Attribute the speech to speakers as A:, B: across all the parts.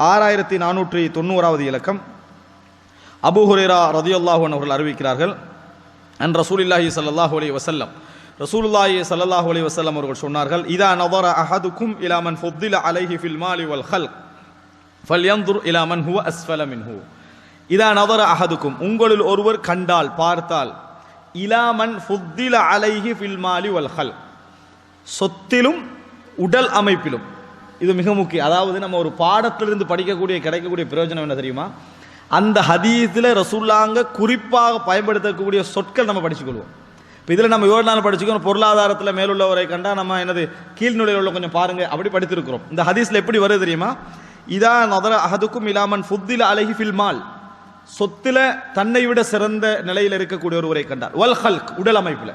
A: ஆறாயிரத்தி நானூற்றி தொண்ணூறாவது இலக்கம். அபு ஹுரேரா ரதியுல்லாஹன் அவர்கள் அறிவிக்கிறார்கள் அன் ரசூலில்லாஹி சல்லாஹூ அலி வசல்லம் ரசூலுல்லாஹி ஸல்லல்லாஹு அலி வசல்லம் அவர்கள் சொன்னார்கள் இதா நவர அஹதுக்கும் இலாமன் ஃபுத்தில அலைஹி ஃபில் மாலி வல் ஹல் ஃபல்யந்துர் இலாமன் ஹுவ அஸ்ஃபல இதா நவர அஹதுக்கும் உங்களில் ஒருவர் கண்டால் பார்த்தால் இலாமன் ஃபுத்தில அலைஹி ஃபில் மாலி வல் ஹல் சொத்திலும் உடல் அமைப்பிலும் இது மிக முக்கியம். அதாவது நம்ம ஒரு பாடத்திலிருந்து படிக்கக்கூடிய கிடைக்கக்கூடிய பிரயோஜனம் என்ன தெரியுமா? அந்த ஹதீஸில் ரசூல்லாங்க குறிப்பாக பயன்படுத்தக்கூடிய சொற்கள் நம்ம படிச்சுக்கொள்வோம். இப்போ இதில் நம்ம எவ்வளோ நாள் படிச்சுக்கணும்? பொருளாதாரத்தில் மேலுள்ளவரை கண்டா நம்ம என்னது கீழ்நிலையில் உள்ள கொஞ்சம் பாருங்க அப்படி படித்திருக்கிறோம். இந்த ஹதீஸில் எப்படி வருது தெரியுமா? இதா நதர அகதுக்கும் இலாமன் ஃபுத்தில் அழகி ஃபில்மால் சொத்தில் தன்னை விட சிறந்த நிலையில் இருக்கக்கூடிய ஒருவரை கண்டார். வல் ஹல்க் உடல் அமைப்பில்.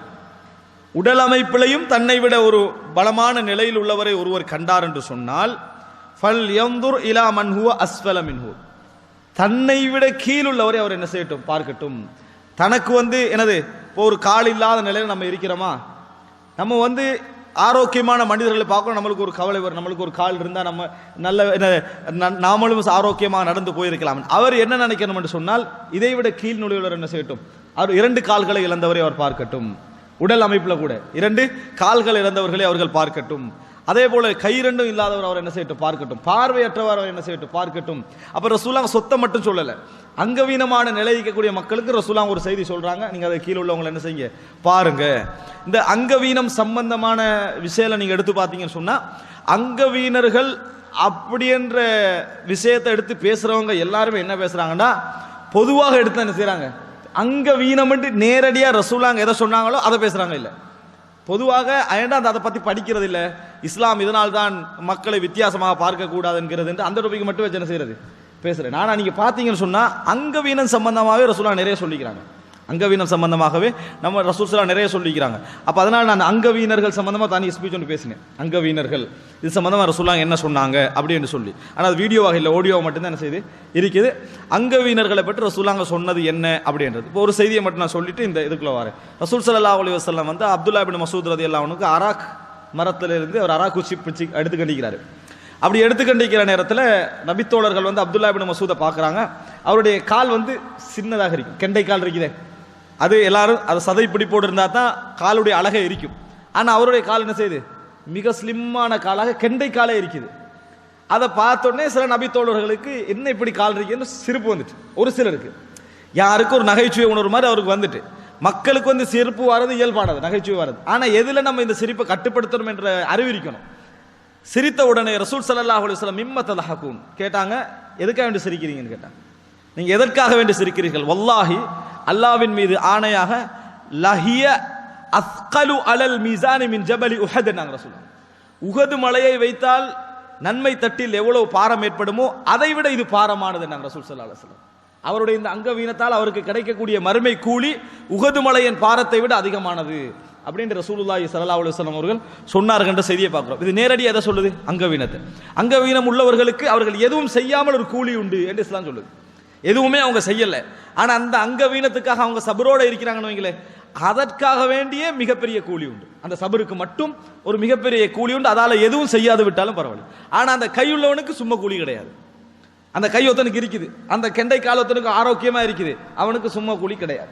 A: உடல் அமைப்பிலையும் தன்னை விட ஒரு பலமான நிலையில் உள்ளவரை ஒருவர் கண்டார் என்று சொன்னால் ஃபல் யந்துர் இலா மன்ஹுவ அஸ்வல மின்ஹூ தன்னை விட கீழுள்ளவரை அவர் என்ன செய்யட்டும் பார்க்கட்டும். தனக்கு வந்து எனது இப்போ ஒரு கால் இல்லாத நிலையில் நம்ம இருக்கிறோமா? நம்ம வந்து ஆரோக்கியமான மனிதர்களை பார்க்கணும் நம்மளுக்கு ஒரு கவலை வரும் நம்மளுக்கு ஒரு கால் இருந்தால் நம்ம நல்ல ந- நாமளும் ஆரோக்கியமாக நடந்து போயிருக்கலாம். அவர் என்ன நினைக்கணும் என்று சொன்னால் இதை விட கீழ் நுழைவுள்ளவர் என்ன செய்யட்டும்? அவர் இரண்டு கால்களை இழந்தவரை அவர் பார்க்கட்டும். உடல் அமைப்பில் கூட. இரண்டு கால்கள் இழந்தவர்களை அவர்கள் பார்க்கட்டும். அதே போல கை ரெண்டும் இல்லாதவர் அவர் என்ன செய்யட்டும்? பார்க்கட்டும். பார்வையற்றவர் அவர் என்ன செய்யட்டும்? பார்க்கட்டும். அப்ப ரசூலாங்க சொத்தை மட்டும் சொல்லலை. அங்கவீனமான நிலைக்கக்கூடிய மக்களுக்கு ரசூலாங்க ஒரு செய்தி சொல்றாங்க. நீங்க அதை கீழே உள்ளவங்களை என்ன செய்யுங்க? பாருங்க. இந்த அங்கவீனம் சம்பந்தமான விஷயம் நீங்க எடுத்து பார்த்தீங்கன்னு சொன்னா அங்கவீனர்கள் அப்படி என்ற விஷயத்தை எடுத்து பேசுறவங்க எல்லாருமே என்ன பேசுறாங்கன்னா பொதுவாக எடுத்து என்ன செய்றாங்க அங்கவீனம் நேரடியா ரசூலாங்க எதை சொன்னாங்களோ அதை பேசுறாங்க இல்லை. பொதுவாக ஏன்டா அந்த அதை பத்தி படிக்கிறது இல்ல. இஸ்லாம் இதனால் தான் மக்களை வித்தியாசமாக பார்க்க கூடாதுங்கிறது அந்த டொபிக் மட்டும் வச்சு என்ன செய்யறது? பேசுறேன் நீங்கள் நீங்க பாத்தீங்கன்னு சொன்னா வீணன் சம்பந்தமாகவே ரசூலா நிறைய சொல்லிக்கிறாங்க. அங்கவீனம் சம்பந்தமாகவே நம்ம ரசூல்சலா நிறைய சொல்லிக்கிறாங்க. அப்போ அதனால் நான் அங்கவீனர்கள் சம்மந்தமாக தனி ஸ்பீச் ஒன்று பேசினேன். அங்கவீனர்கள் இது சம்பந்தமா ரசூலா என்ன சொன்னாங்க அப்படின்னு சொல்லி. ஆனால் அது வீடியோவாக இல்லை ஓடியோவாக மட்டும்தான் என்ன செய்யுது இருக்குது. அங்கவீனர்களை பற்றி ரசூலாங்க சொன்னது என்ன அப்படின்றது இப்போ ஒரு செய்தியை மட்டும் நான் சொல்லிட்டு இந்த இதுக்குள்ள வரேன். ரசூல் சல்லா அலி வசல்லாம் வந்து அப்துல்லா பின் மசூத் ரதி அல்லாவனுக்கு அராக் மரத்திலிருந்து அவர் அராக் குச்சி பிடிச்சி எடுத்து கண்டிக்கிறாரு. அப்படி எடுத்து கண்டிக்கிற நேரத்தில் நபித்தோழர்கள் வந்து அப்துல்லா பின் மசூதை பார்க்குறாங்க. அவருடைய கால் வந்து சின்னதாக இருக்குது கெண்டை கால் இருக்குதே. அது எல்லாரும் அது சதை பிடிப்போடு இருந்தால் தான் காலுடைய அழகை எரிக்கும். ஆனால் அவருடைய கால் என்ன செய்யுது? மிக ஸ்லிம்மான காலாக கெண்டை காலே இருக்குது அதை பார்த்தோடனே சில நபி தோழர்களுக்கு என்ன இப்படி கால் இருக்குன்னு சிரிப்பு வந்துட்டு. ஒரு சிலருக்கு. யாருக்கும் ஒரு நகைச்சுவை உணர்வு மாதிரி அவருக்கு வந்துட்டு. மக்களுக்கு வந்து சிரிப்பு வர்றது இயல்பானது நகைச்சுவை வர்றது. ஆனால் எதில் நம்ம இந்த சிரிப்பை கட்டுப்படுத்தணும் என்ற அறிவிக்கணும் சிரித்த உடனே ரசூல் ஸல்லல்லாஹு அலுவலம் வஸல்லம் மிம்ம கேட்டாங்க எதுக்காக வேண்டி சிரிக்கிறீங்கன்னு? கேட்டாங்க. நீங்கள் எதற்காக வேண்டி சிரிக்கிறீர்கள்? வல்லாஹி அல்லாஹ்வின் மீது ஆணையாக லஹிய அஸ்கலு அலல் மீசானி மின் ஜபலி உஹத் நாங்கள் சொல்லுவோம் உகது மலையை வைத்தால் நன்மை தட்டில் எவ்வளவு பாரம் ஏற்படுமோ அதை விட இது பாரமானது நாங்கள் ரசூல் ஸல்லல்லாஹு அலுவலம் அவருடைய இந்த அங்கவீனத்தால் அவருக்கு கிடைக்கக்கூடிய மறுமை கூலி உகது மலையின் பாரத்தை விட அதிகமானது. அப்படின்ற ரசூலுல்லாஹி சல்லா அலுவலம் அவர்கள் சொன்னார்கள் என்ற செய்தியை பார்க்குறோம். இது நேரடியாக எதை சொல்லுது? அங்கவீனத்தை. அங்கவீனம் உள்ளவர்களுக்கு அவர்கள் எதுவும் செய்யாமல் ஒரு கூலி உண்டு என்று இஸ்லாம் சொல்லுது. எதுவுமே அவங்க செய்யலை. ஆனால் அந்த அங்கவீனத்துக்காக அவங்க சபரோடு இருக்கிறாங்கன்னு வைங்களேன் அதற்காக வேண்டிய மிகப்பெரிய கூலி உண்டு. அந்த சபருக்கு மட்டும் ஒரு மிகப்பெரிய கூலி உண்டு. அதால் எதுவும் செய்யாது விட்டாலும் பரவாயில்ல. ஆனால் அந்த கையுள்ளவனுக்கு சும்மா கூலி கிடையாது. அந்த கை ஒருத்தனுக்கு இருக்குது. அந்த கெண்டை கால் ஒருத்தனுக்கு ஆரோக்கியமாக இருக்குது. அவனுக்கு சும்மா கூலி கிடையாது.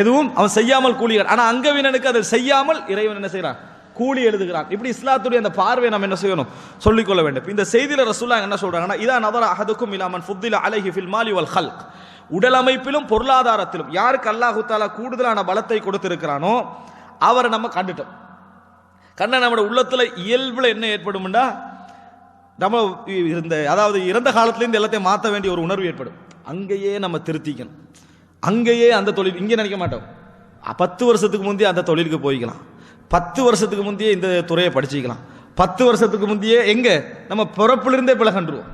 A: எதுவும் அவன் செய்யாமல் கூலி கிடையாது. அங்கவீனனுக்கு அதை செய்யாமல் இறைவன் என்ன செய்கிறான் கூலி எழுதுகிறான். இப்படி இஸ்லாத்துடைய அந்த பார்வையை நம்ம என்ன செய்யணும்? சொல்லிக்கொள்ள வேண்டும். இந்த செய்தியில் ரசூல்லா என்ன சொல்றாங்கன்னா இதா நவர அஹதுக்கும் இல்லாமல் ஃபுத்தில அலஹி ஃபில் மாலி வல் ஹல்க் உடல் அமைப்பிலும் பொருளாதாரத்திலும் யாருக்கு அல்லாஹு தாலா கூடுதலான பலத்தை கொடுத்திருக்கிறானோ அவரை நம்ம கண்டுட்டோம். கண்ண நம்மளோட உள்ளத்தில் இயல்பில் என்ன ஏற்படும்டா? நம்ம இருந்த அதாவது இறந்த காலத்துலேருந்து எல்லாத்தையும் மாற்ற வேண்டிய ஒரு உணர்வு ஏற்படும். அங்கேயே நம்ம திருத்திக்கணும். அங்கேயே அந்த தொழில் இங்கே நினைக்க மாட்டோம். பத்து வருஷத்துக்கு முந்தைய அந்த தொழிலுக்கு போய்க்கலாம். பத்து வருஷத்துக்கு முந்தைய இந்த துறையை படிச்சுக்கலாம். பத்து வருஷத்துக்கு முந்தையே எங்கே? நம்ம பிறப்பிலிருந்தே பிளகன்றுவோம்.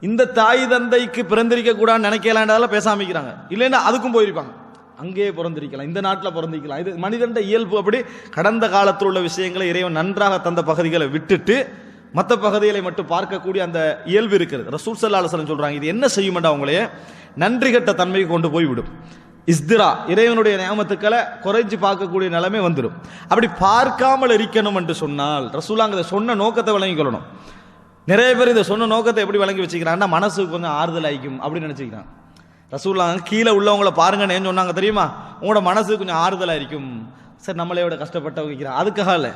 A: இந்த தாய் தந்தைக்கு பிறந்திருக்க கூடாதுன்னு நினைக்கலான்றதால பேசாமிக்கிறாங்க இல்லைன்னா அதுக்கும் போயிருப்பாங்க. அங்கேயே பிறந்திருக்கலாம். இந்த நாட்டில் பிறந்திருக்கலாம். இது மனிதண்ட இயல்பு அப்படி கடந்த காலத்தில் உள்ள விஷயங்களை இறைவன் நன்றாக தந்த பகுதிகளை விட்டுட்டு மற்ற பகுதிகளை மட்டும் பார்க்கக்கூடிய அந்த இயல்பு இருக்கிறது. ரசூல் சல்லா சொல்கிறாங்க இது என்ன செய்யுமெண்டா அவங்களே நன்றி கட்ட தன்மைக்கு கொண்டு போய் விடும் இஸ்திரா இறைவனுடைய நியமத்துக்களை குறைஞ்சு பார்க்கக்கூடிய நிலைமை வந்துடும் அப்படி பார்க்காமல் இருக்கணும் என்று சொன்னால் ரசூலாங்க இதை சொன்ன நோக்கத்தை விளங்கிக்கொள்ளணும் நிறைய பேர் இதை சொன்ன நோக்கத்தை எப்படி விளங்கி வச்சுக்கிறான்னா மனசுக்கு கொஞ்சம் ஆறுதல் ஆகிக்கும் அப்படின்னு நினச்சிக்கிறான் ரசூல்லா கீழே உள்ளவங்கள பாருங்கன்னு ஏன் சொன்னாங்க தெரியுமா? உங்களோட மனசு கொஞ்சம் ஆறுதலாக இருக்கும். சார் நம்மளே விட கஷ்டப்பட்டவங்க வைக்கிறான் அதுக்காக இல்லை.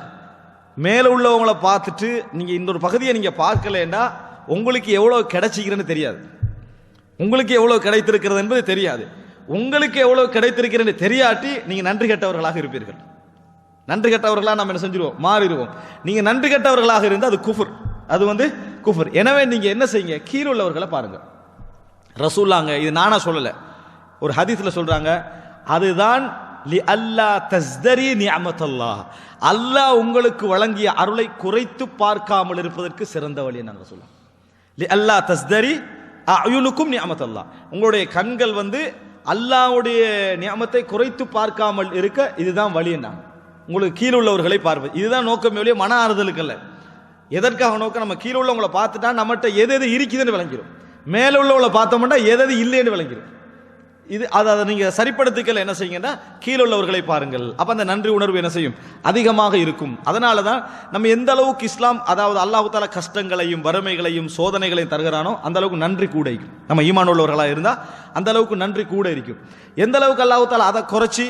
A: மேலே உள்ளவங்கள பார்த்துட்டு நீங்கள் இந்த ஒரு பகுதியை நீங்கள் பார்க்கலன்னா உங்களுக்கு எவ்வளோ கிடைச்சிக்கிறேன்னு தெரியாது. உங்களுக்கு எவ்வளோ கிடைத்திருக்கிறது என்பது தெரியாது. உங்களுக்கு எவ்வளவு கிடைத்திருக்கிறது தெரியாட்டி நீங்க நன்றி கெட்டவர்களாக இருப்பீர்கள். நன்றி கெட்டவர்களாக நம்ம என்ன செஞ்சிருவோம்? மாறிடுவோம். நீங்க நன்றி கெட்டவர்களாக இருந்தால் அது குஃபர். அது வந்து குஃபர். எனவே நீங்க என்ன செய்யுங்க? கீழே உள்ளவர்களை பாருங்க. ரசூல்லாங்க இது நானா சொல்லல. ஒரு ஹதீஸ்ல சொல்றாங்க அதுதான் லி அல்லா தஸ்தரி நியமத்தல்லாஹ் அல்லாஹ் உங்களுக்கு வழங்கிய அருளை குறைத்து பார்க்காமல் இருப்பதற்கு சிறந்த வழி நாங்கள் சொல்லலாம் லி அல்லா தஸ்தரி அயுனுக்கும் நியமத்தல்லா உங்களுடைய கண்கள் வந்து அல்லாஹ்வுடைய நியமத்தை குறைத்து பார்க்காமல் இருக்க இதுதான் வழி என்ன? உங்களுக்கு கீழே உள்ளவர்களை பார்ப்பது இதுதான் நோக்கம். ஒழிய மன ஆறுதலுக்கு இல்லை எதற்காக நோக்கம்? நம்ம கீழே உள்ளவங்களை பார்த்துட்டா நம்மகிட்ட எது எது இருக்குதுன்னு விளங்கிடும் மேலே உள்ளவங்களை பார்த்தோம்னா எது எது இல்லைன்னு விளங்கிடும் இது அதை அதை நீங்கள் சரிப்படுத்திக்கல என்ன செய்யுங்கன்னா கீழே உள்ளவர்களை பாருங்கள். அப்போ அந்த நன்றி உணர்வு என்ன செய்யும்? அதிகமாக இருக்கும். அதனால தான் நம்ம எந்த அளவுக்கு இஸ்லாம் அதாவது அல்லாஹு தாலா கஷ்டங்களையும் வறுமைகளையும் சோதனைகளையும் தருகிறானோ அந்த அளவுக்கு நன்றி கூட இருக்கும். நம்ம ஈமான் உள்ளவர்களாக இருந்தால் அந்த அளவுக்கு நன்றி கூட இருக்கும். எந்த அளவுக்கு அல்லாஹு தாலா அதை குறைச்சி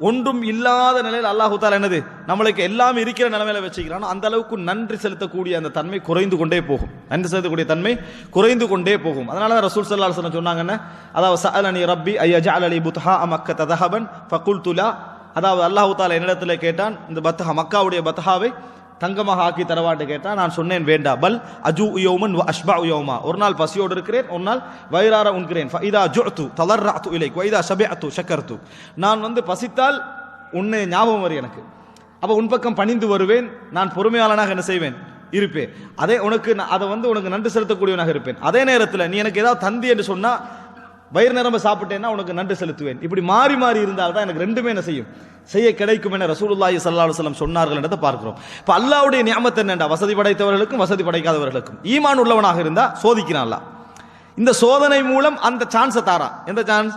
A: ஒன்றும் இல்லாத நிலையில் அல்லாஹு என்னது? நம்மளுக்கு எல்லாம் இருக்கிற நிலைமையில வச்சுக்கிறானோ அந்த அளவுக்கு நன்றி செலுத்தக்கூடிய அந்த தன்மை குறைந்து கொண்டே போகும். நன்றி செலுத்தக்கூடிய தன்மை குறைந்து கொண்டே போகும். அதனால தான் ரசூல் சல்லா அலுவலம் சொன்னாங்கன்னு அதாவது சஅலனி ரப்பி ஐயா அலி புத்ஹா அமக்க ததஹபன் ஃபகுல் துலா அதாவது அல்லாஹு தாலா என்னிடத்துல கேட்டான் இந்த பத்ஹா மக்காவுடைய பத்ஹாவை தங்கமாக ஆக்கி தரவான்னு கேட்டால் நான் சொன்னேன் வேண்டா. பல் அஜு உயோமன் வ அஷ்பா உயோமா ஒரு நாள் பசியோடு இருக்கிறேன் ஒரு நாள் வயிறார உண்கிறேன். இதா ஜுஅத்து தலர்ரஅத்து இலை வைதா ஷபிஅத்து ஷக்கர்த்து நான் வந்து பசித்தால் உன்னை ஞாபகம் வரும் எனக்கு. அப்போ உன் பக்கம் பணிந்து வருவேன் நான் பொறுமையாளனாக என்ன செய்வேன்? இருப்பேன். அதே உனக்கு நான் அதை வந்து உனக்கு நன்றி செலுத்தக்கூடியவனாக இருப்பேன். அதே நேரத்தில் நீ எனக்கு ஏதாவது தந்தி என்று சொன்னால் வயிறு நிரம்ப சாப்பிட்டேன்னா உனக்கு நன்றி செலுத்துவேன். இப்படி மாறி மாறி இருந்தால் தான் எனக்கு ரெண்டுமே என்ன செய்யும்? செய்ய கிடைக்கும் என ரசூலுல்லாஹி ஸல்லல்லாஹு அலைஹி சொன்னார்கள் என்றதை பார்க்கிறோம். இப்போ அல்லாவுடைய நியமத்தை என்னடா வசதி படைத்தவர்களுக்கும் வசதி படைக்காதவர்களுக்கும். ஈமான் உள்ளவனாக இருந்தால் சோதிக்கிறான் அல்லாஹ் இந்த சோதனை மூலம் அந்த சான்ஸை தாரான். எந்த சான்ஸ்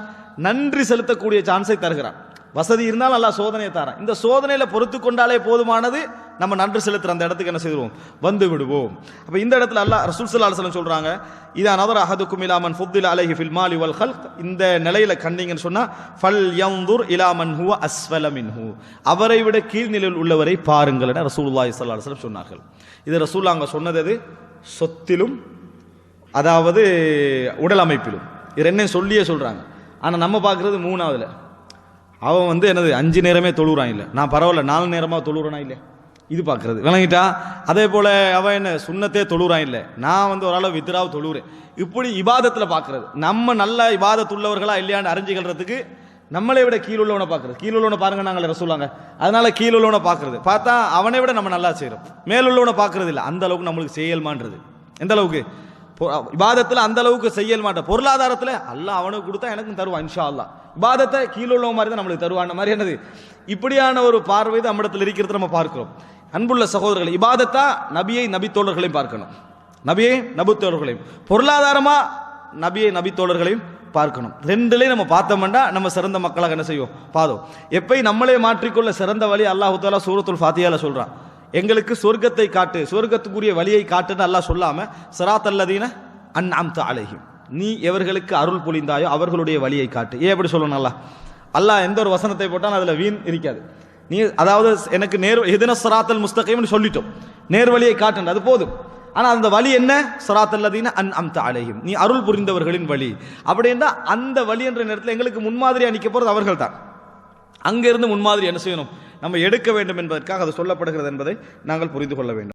A: நன்றி செலுத்தக்கூடிய சான்ஸை தருகிறான். வசதி இருந்தால் நல்லா சோதனையை தரேன். இந்த சோதனையில பொறுத்து கொண்டாலே போதுமானது நம்ம நன்றி செலுத்துற அந்த இடத்துக்கு என்ன செய்வோம்? வந்து விடுவோம். அப்ப இந்த இடத்துல அல்லா ரசூல் ஸல்லல்லாஹு அலைஹி வஸல்லம் சொல்றாங்க இதா நதர அஹதுக்கும் இலாமன் ஃபுத்தில் அலஹி ஃபில் மாலி வல் ஹல்க் இந்த நிலையில கண்டீங்கன்னு சொன்னா ஃபல் யன்துர் இலா மன் ஹூ அஸ்வல மின்ஹு. அவரை விட கீழ்நிலையில் உள்ளவரை பாருங்கள் என ரசூலுல்லாஹி ஸல்லல்லாஹு அலைஹி சொன்னார்கள். இது ரசூல் அங்க சொன்னது சொத்திலும் அதாவது உடல் அமைப்பிலும். இது என்ன சொல்லியே சொல்றாங்க. ஆனா நம்ம பார்க்குறது மூணாவதுல. அவன் வந்து என்னது அஞ்சு நேரமே தொழுகிறான் இல்லை. நான் பரவாயில்ல நாலு நேரமாக தொழுறானா இல்லை? இது பார்க்குறது விளங்கிட்டா? அதே போல் அவன் என்ன சுண்ணத்தே தொழுகிறான் இல்லை. நான் வந்து ஓரளவு வித்ராவை தொழுகிறேன் இப்படி இபாதத்தில் பார்க்குறது நம்ம நல்ல இபாதத்துள்ளவர்களா இல்லையான்னு அறிஞ்சுக்கிறதுக்கு நம்மளை விட கீழ் உள்ளவனை பார்க்கறது கீழ் உள்ளவனை பாருங்க நாங்கள் சொல்லுவாங்க. அதனால கீழ் உள்ளவனை பார்க்கறது பார்த்தா அவனை விட நம்ம நல்லா செய்கிறோம் மேலுள்ளவனை பார்க்குறது இல்லை. அந்த அளவுக்கு நம்மளுக்கு செய்யல்மான்றது எந்த அளவுக்கு? விவாதத்தில் அந்த அளவுக்கு செய்ய மாட்டேன். பொருளாதாரத்தில் அல்லாஹ் அவனுக்கு கொடுத்தா எனக்கும் தருவான் இன்ஷா அல்லா விவாதத்தை கீழே உள்ள மாதிரி தான் நம்மளுக்கு தருவான். மாதிரி என்னது? இப்படியான ஒரு பார்வை தான் நம்மிடத்தில் இருக்கிறது நம்ம பார்க்கிறோம். அன்புள்ள சகோதரர்கள் இபாதத்தா நபியை நபித்தோழர்களையும் பார்க்கணும். நபியை நபித்தோழர்களையும். பொருளாதாரமா நபியை நபித்தோழர்களையும் பார்க்கணும். ரெண்டுலையும் நம்ம பார்த்தோம்னா நம்ம சிறந்த மக்களாக என்ன செய்வோம்? பாதம். எப்பயும் நம்மளே மாற்றிக்கொள்ள சிறந்த வழி அல்லாஹு தாலா சூரத்துல் ஃபாத்தியால சொல்றான். எங்களுக்கு சொர்க்கத்தை காட்டு சொர்க்கத்துக்குரிய வழியை காட்டுன்னு அல்லாஹ் சொல்லாம சிராத் அல்லதீன அன் அம்த அலைஹிம். நீ எவர்களுக்கு அருள் பொழிந்தாயோ அவர்களுடைய வழியை காட்டு. ஏன் எப்படி சொல்லணும் அல்லா அல்லாஹ் எந்த ஒரு வசனத்தை போட்டாலும் அதில் வீண் இருக்காது. நீ அதாவது எனக்கு நேர் எதின சராத்தல் முஸ்தகைம்னு சொல்லிட்டோம். நேர் வழியை காட்டுன்னு அது போதும். ஆனால் அந்த வழி என்ன? சிராத் அல்லதீன அன் அம்த அலைஹிம். நீ அருள் புரிந்தவர்களின் வழி. அப்படின்னா அந்த வழி என்ற நேரத்தில் எங்களுக்கு முன்மாதிரி அணிக்க போகிறது அவர்கள் தான் அங்கிருந்து முன்மாதிரி என்ன செய்யணும்? நம்ம எடுக்க வேண்டும் என்பதற்காக அது சொல்லப்படுகிறது என்பதை நாங்கள் புரிந்து கொள்ள வேண்டும்.